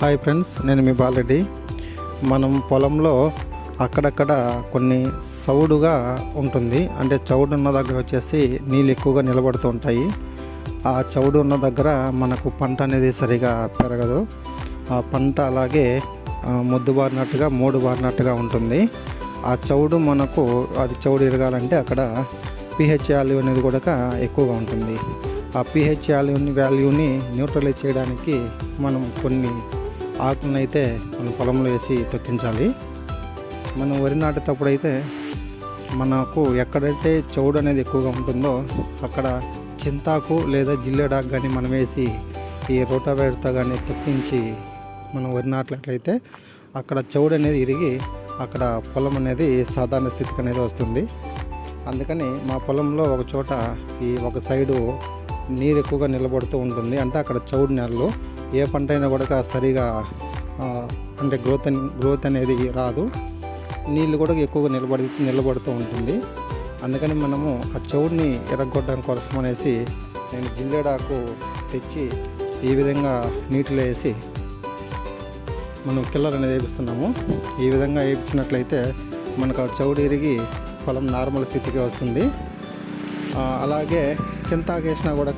Hi friends నేను మీ బాలరెడ్డి. మనం పొలంలో అక్కడక్కడ కొన్ని చౌడుగా ఉంటుంది. అంటే చౌడు ఉన్న దగ్గర వచ్చేసి నీళ్ళు ఎక్కువగా నిలబడుతూ ఉంటాయి. ఆ చౌడు ఉన్న దగ్గర మనకు పంట అనేది సరిగా పెరగదు. ఆ పంట అలాగే మొద్దుబారినట్టుగా ముద్దు బారినట్టుగా మూడు బారినట్టుగా ఉంటుంది. ఆ చౌడు మనకు అది చౌడు ఎరగాలంటే అక్కడ పిహెచ్ వాల్యూ అనేది కూడా ఎక్కువగా ఉంటుంది. ఆ పిహెచ్ వాల్యూని వాల్యూని న్యూట్రలైజ్ చేయడానికి మనం కొన్ని ఆకులను అయితే మన పొలంలో వేసి తొక్కించాలి. మనం వరి నాటేటప్పుడు అయితే మనకు ఎక్కడైతే చౌడు అనేది ఎక్కువగా ఉంటుందో అక్కడ చింతాకు లేదా జిల్లేడాకు కానీ మనం వేసి ఈ రోటావేటర్తో కానీ తొక్కించి మనం వరి నాటినట్లయితే అక్కడ చౌడు అనేది ఇరిగి అక్కడ పొలం అనేది సాధారణ స్థితికి అనేది వస్తుంది. అందుకని మా పొలంలో ఒక చోట ఈ ఒక సైడు నీరు ఎక్కువగా నిలబడుతూ ఉంటుంది. అంటే అక్కడ చౌడు నెలలు ఏ పంట అయినా కూడా సరిగా అంటే గ్రోత్ అని గ్రోత్ అనేది రాదు. నీళ్ళు కూడా ఎక్కువగా నిలబడి నిలబడుతూ ఉంటుంది. అందుకని మనము ఆ చౌడుని ఎరగొట్టడానికి కోసం అనేసి నేను జిల్లేడాకు తెచ్చి ఈ విధంగా నీటిలో వేసి మనం కిల్లర్ అనేది వేపిస్తున్నాము. ఈ విధంగా వేయించినట్లయితే మనకు ఆ చౌడు ఇరిగి పొలం నార్మల్ స్థితికి వస్తుంది. అలాగే చింతాకేసినా కూడా